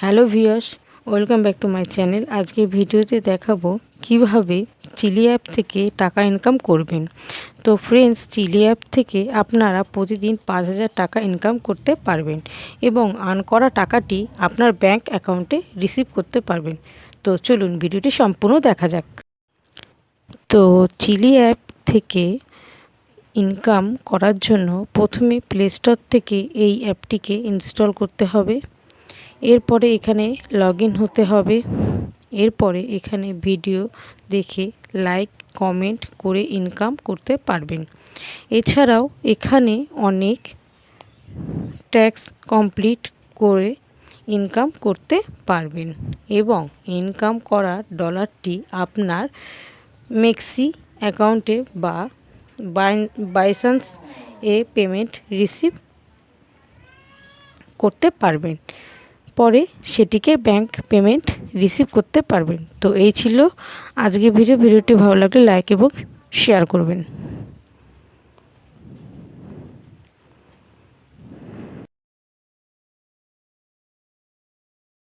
Hello viewers, welcome back to my channel. আজকে ভিডিওতে দেখাবো কীভাবে চিলি অ্যাপ থেকে টাকা ইনকাম করবেন। তো ফ্রেন্ডস চিলি অ্যাপ থেকে আপনারা প্রতিদিন পাঁচ হাজার টাকা ইনকাম করতে পারবেন এবং আর্ন করা টাকাটি আপনার ব্যাংক অ্যাকাউন্টে রিসিভ করতে পারবেন। তো চলুন ভিডিওটি সম্পূর্ণ দেখা যাক। তো চিলি অ্যাপ থেকে ইনকাম করার জন্য প্রথমে প্লে স্টোর থেকে এই অ্যাপটিকে ইনস্টল করতে হবে। এরপরে এখানে লগ হতে হবে। এরপরে এখানে ভিডিও দেখে লাইক, কমেন্ট করে ইনকাম করতে পারবেন। এছাড়াও এখানে অনেক ট্যাক্স কমপ্লিট করে ইনকাম করতে পারবেন এবং ইনকাম করা ডলারটি আপনার মেক্সি অ্যাকাউন্টে বা বাইসান্স এ পেমেন্ট রিসিভ করতে পারবেন। পরে সেটিকে ব্যাংক পেমেন্ট রিসিভ করতে পারবেন। তো এই ছিল আজকে ভিডিও ভিডিওটি ভালো লাগলে লাইক এবং শেয়ার করবেন।